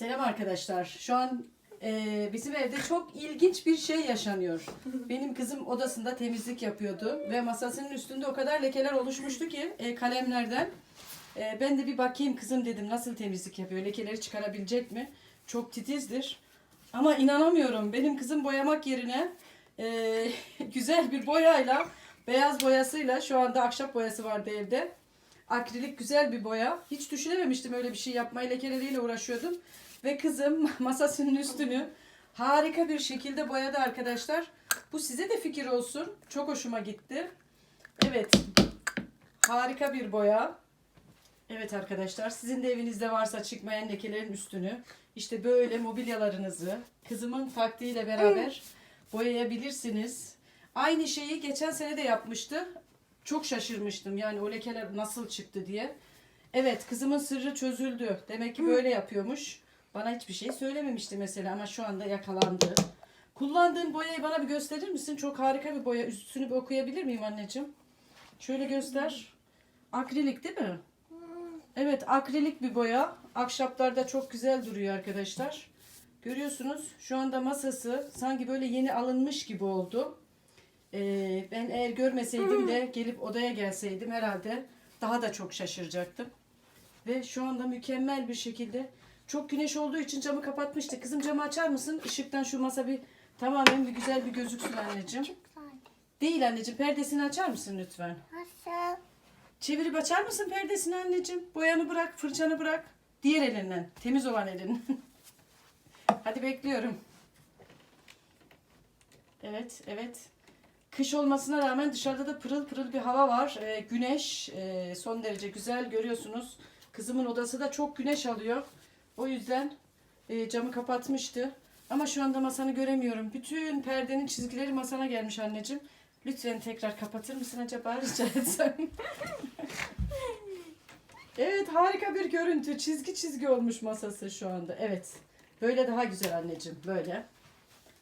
Selam arkadaşlar. Şu an e, bizim evde çok ilginç bir şey yaşanıyor. Benim kızım odasında temizlik yapıyordu ve masasının üstünde o kadar lekeler oluşmuştu ki e, kalemlerden. E, ben de bir bakayım kızım dedim nasıl temizlik yapıyor, lekeleri çıkarabilecek mi? Çok titizdir. Ama inanamıyorum. Benim kızım boyamak yerine e, güzel bir boyayla, beyaz boyasıyla şu anda ahşap boyası vardı evde. Akrilik güzel bir boya. Hiç düşünememiştim öyle bir şey yapmayı. Lekeleriyle uğraşıyordum. Ve kızım masasının üstünü harika bir şekilde boyadı arkadaşlar. Bu size de fikir olsun. Çok hoşuma gitti. Evet. Harika bir boya. Evet arkadaşlar sizin de evinizde varsa çıkmayan lekelerin üstünü işte böyle mobilyalarınızı kızımın taktiğiyle beraber boyayabilirsiniz. Aynı şeyi geçen sene de yapmıştı. Çok şaşırmıştım yani o lekeler nasıl çıktı diye. Evet kızımın sırrı çözüldü. Demek ki böyle yapıyormuş. Bana hiçbir şey söylememişti mesela ama şu anda yakalandı. Kullandığın boyayı bana bir gösterir misin? Çok harika bir boya. Üstünü bir okuyabilir miyim anneciğim? Şöyle göster. Akrilik değil mi? Evet akrilik bir boya. Ahşaplarda çok güzel duruyor arkadaşlar. Görüyorsunuz şu anda masası sanki böyle yeni alınmış gibi oldu. Ee, ben eğer görmeseydim de gelip odaya gelseydim herhalde daha da çok şaşıracaktım. Ve şu anda mükemmel bir şekilde çok güneş olduğu için camı kapatmıştı. Kızım camı açar mısın? Işıktan şu masa bir tamamen bir güzel bir gözüksün anneciğim. Değil anneciğim perdesini açar mısın lütfen? Nasıl? Çevirip açar mısın perdesini anneciğim? Boyanı bırak, fırçanı bırak. Diğer elinden. Temiz olan elin. Hadi bekliyorum. Evet, evet. Kış olmasına rağmen dışarıda da pırıl pırıl bir hava var. Ee, güneş e, son derece güzel görüyorsunuz. Kızımın odası da çok güneş alıyor. O yüzden e, camı kapatmıştı. Ama şu anda masanı göremiyorum. Bütün perdenin çizgileri masana gelmiş anneciğim. Lütfen tekrar kapatır mısın acaba rica etsem? evet harika bir görüntü. Çizgi çizgi olmuş masası şu anda. Evet. Böyle daha güzel anneciğim. Böyle.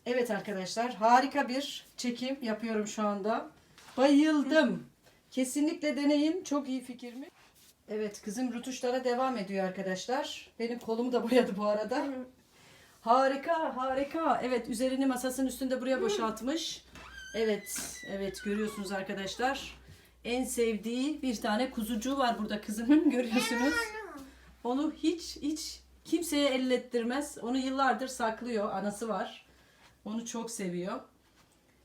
Evet arkadaşlar harika bir çekim yapıyorum şu anda. Bayıldım. Kesinlikle deneyin. Çok iyi fikir mi? Evet kızım rutuşlara devam ediyor arkadaşlar. Benim kolumu da boyadı bu arada. Harika harika. Evet üzerini masasının üstünde buraya boşaltmış. Evet evet görüyorsunuz arkadaşlar. En sevdiği bir tane kuzucuğu var burada kızımın görüyorsunuz. Onu hiç hiç kimseye ellettirmez. Onu yıllardır saklıyor. Anası var. Onu çok seviyor.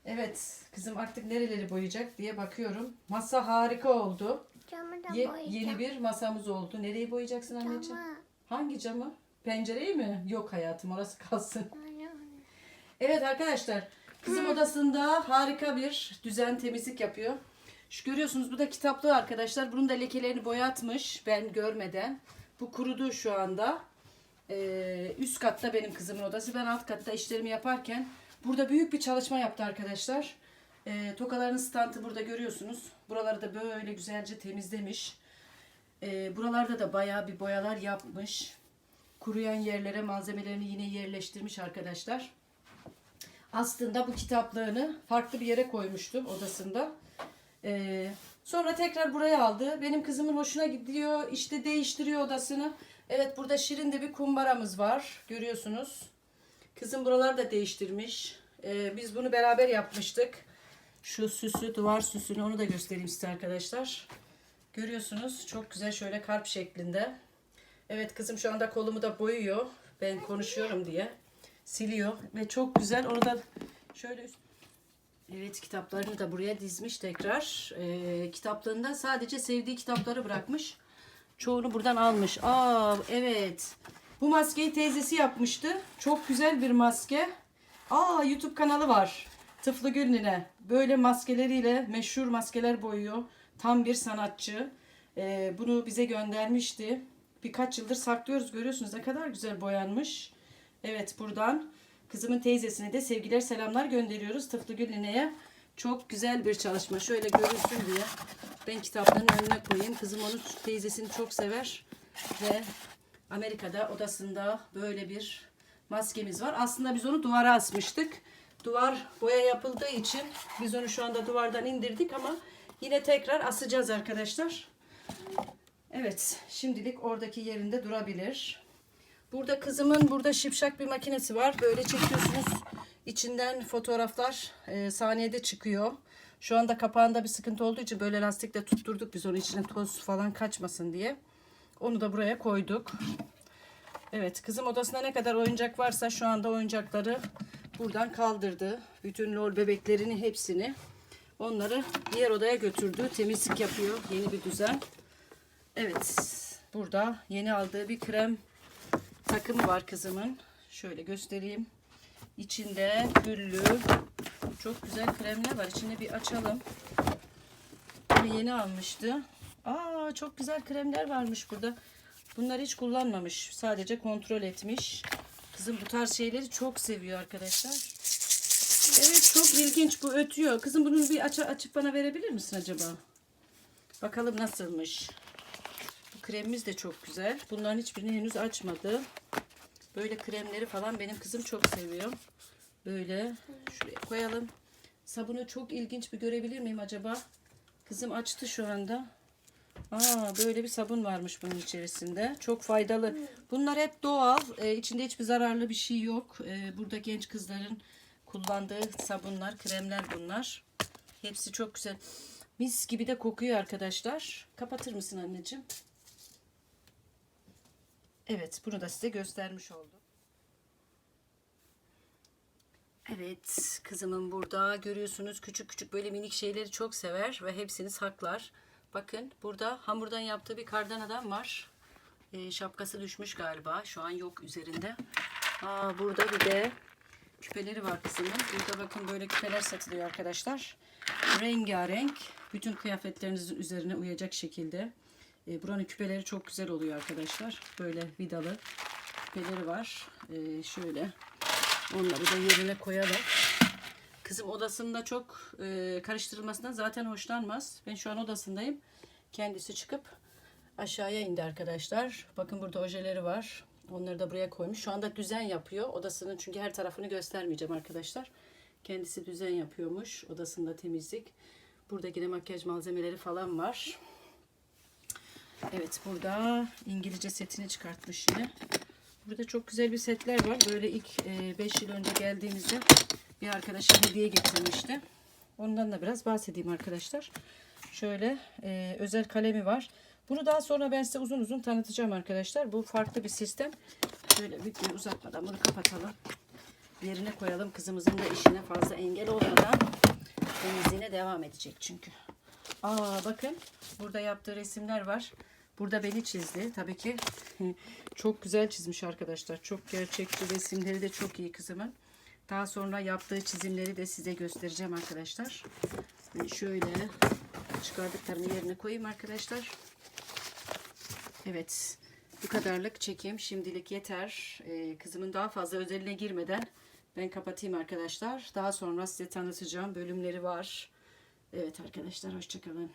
Evet kızım artık nereleri boyayacak diye bakıyorum. Masa harika oldu. Camı da Ye- boyayacağım. yeni bir masamız oldu. Nereyi boyayacaksın anneciğim? Camı. Hangi camı? Pencereyi mi? Yok hayatım orası kalsın. Anne, Evet arkadaşlar kızım odasında harika bir düzen temizlik yapıyor. Şu görüyorsunuz bu da kitaplığı arkadaşlar. Bunun da lekelerini boyatmış ben görmeden. Bu kurudu şu anda. Ee, üst katta benim kızımın odası. Ben alt katta işlerimi yaparken burada büyük bir çalışma yaptı arkadaşlar. Ee, tokaların stantı burada görüyorsunuz. Buraları da böyle güzelce temizlemiş. Ee, buralarda da bayağı bir boyalar yapmış. Kuruyan yerlere malzemelerini yine yerleştirmiş arkadaşlar. Aslında bu kitaplığını farklı bir yere koymuştum odasında. Ee, sonra tekrar buraya aldı. Benim kızımın hoşuna gidiyor. İşte değiştiriyor odasını. Evet burada şirin de bir kumbaramız var. Görüyorsunuz. Kızım buraları da değiştirmiş. Ee, biz bunu beraber yapmıştık. Şu süsü, duvar süsünü onu da göstereyim size arkadaşlar. Görüyorsunuz çok güzel şöyle kalp şeklinde. Evet kızım şu anda kolumu da boyuyor. Ben konuşuyorum diye. Siliyor ve çok güzel. Onu da şöyle Evet kitaplarını da buraya dizmiş tekrar. Ee, kitaplığında sadece sevdiği kitapları bırakmış. Çoğunu buradan almış. Aa evet. Bu maskeyi teyzesi yapmıştı. Çok güzel bir maske. Aa YouTube kanalı var. Tıflı Gülnine. Böyle maskeleriyle meşhur maskeler boyuyor. Tam bir sanatçı. Ee, bunu bize göndermişti. Birkaç yıldır saklıyoruz. Görüyorsunuz ne kadar güzel boyanmış. Evet buradan kızımın teyzesine de sevgiler selamlar gönderiyoruz Tıflı Gülnine'ye. Çok güzel bir çalışma. Şöyle görünsün diye ben kitapların önüne koyayım. Kızım onu teyzesini çok sever ve Amerika'da odasında böyle bir maskemiz var. Aslında biz onu duvara asmıştık. Duvar boya yapıldığı için biz onu şu anda duvardan indirdik ama yine tekrar asacağız arkadaşlar. Evet, şimdilik oradaki yerinde durabilir. Burada kızımın burada şipşak bir makinesi var. Böyle çekiyorsunuz. İçinden fotoğraflar e, saniyede çıkıyor. Şu anda kapağında bir sıkıntı olduğu için böyle lastikle tutturduk biz onu içine toz falan kaçmasın diye. Onu da buraya koyduk. Evet kızım odasında ne kadar oyuncak varsa şu anda oyuncakları buradan kaldırdı. Bütün lol bebeklerini hepsini onları diğer odaya götürdü. Temizlik yapıyor. Yeni bir düzen. Evet burada yeni aldığı bir krem takımı var kızımın. Şöyle göstereyim. İçinde güllü çok güzel kremler var. İçinde bir açalım. Bunu yeni almıştı. Aa çok güzel kremler varmış burada. Bunları hiç kullanmamış. Sadece kontrol etmiş. Kızım bu tarz şeyleri çok seviyor arkadaşlar. Evet çok ilginç bu ötüyor. Kızım bunu bir aç açıp bana verebilir misin acaba? Bakalım nasılmış. Bu kremimiz de çok güzel. Bunların hiçbirini henüz açmadı. Böyle kremleri falan benim kızım çok seviyor. Böyle şuraya koyalım. Sabunu çok ilginç bir görebilir miyim acaba? Kızım açtı şu anda. Aa böyle bir sabun varmış bunun içerisinde. Çok faydalı. Bunlar hep doğal. Ee, içinde hiçbir zararlı bir şey yok. Ee, burada genç kızların kullandığı sabunlar, kremler bunlar. Hepsi çok güzel. Mis gibi de kokuyor arkadaşlar. Kapatır mısın anneciğim? Evet, bunu da size göstermiş oldum. Evet, kızımın burada görüyorsunuz küçük küçük böyle minik şeyleri çok sever ve hepsini saklar. Bakın burada hamurdan yaptığı bir kardan adam var. Ee, şapkası düşmüş galiba. Şu an yok üzerinde. Aa, burada bir de küpeleri var kızımın. Burada bakın böyle küpeler satılıyor arkadaşlar. Rengarenk. Bütün kıyafetlerinizin üzerine uyacak şekilde. Ee, buranın küpeleri çok güzel oluyor arkadaşlar. Böyle vidalı küpeleri var. Ee, şöyle onları da yerine koyalım. Kızım odasında çok e, karıştırılmasından zaten hoşlanmaz. Ben şu an odasındayım. Kendisi çıkıp aşağıya indi arkadaşlar. Bakın burada ojeleri var. Onları da buraya koymuş. Şu anda düzen yapıyor. Odasının çünkü her tarafını göstermeyeceğim arkadaşlar. Kendisi düzen yapıyormuş. Odasında temizlik. Burada yine makyaj malzemeleri falan var. Evet burada İngilizce setini çıkartmış yine. Burada çok güzel bir setler var. Böyle ilk 5 yıl önce geldiğimizde bir arkadaşım hediye getirmişti. Ondan da biraz bahsedeyim arkadaşlar. Şöyle e, özel kalemi var. Bunu daha sonra ben size uzun uzun tanıtacağım arkadaşlar. Bu farklı bir sistem. Şöyle videoyu uzatmadan bunu kapatalım. Yerine koyalım. Kızımızın da işine fazla engel olmadan temizliğine devam edecek çünkü. Aa bakın burada yaptığı resimler var. Burada beni çizdi. Tabii ki çok güzel çizmiş arkadaşlar. Çok gerçekçi resimleri de çok iyi kızımın. Daha sonra yaptığı çizimleri de size göstereceğim arkadaşlar. Şöyle çıkardıklarımı yerine koyayım arkadaşlar. Evet. Bu kadarlık çekim şimdilik yeter. Ee, kızımın daha fazla özeline girmeden ben kapatayım arkadaşlar. Daha sonra size tanıtacağım bölümleri var. Evet arkadaşlar hoşçakalın.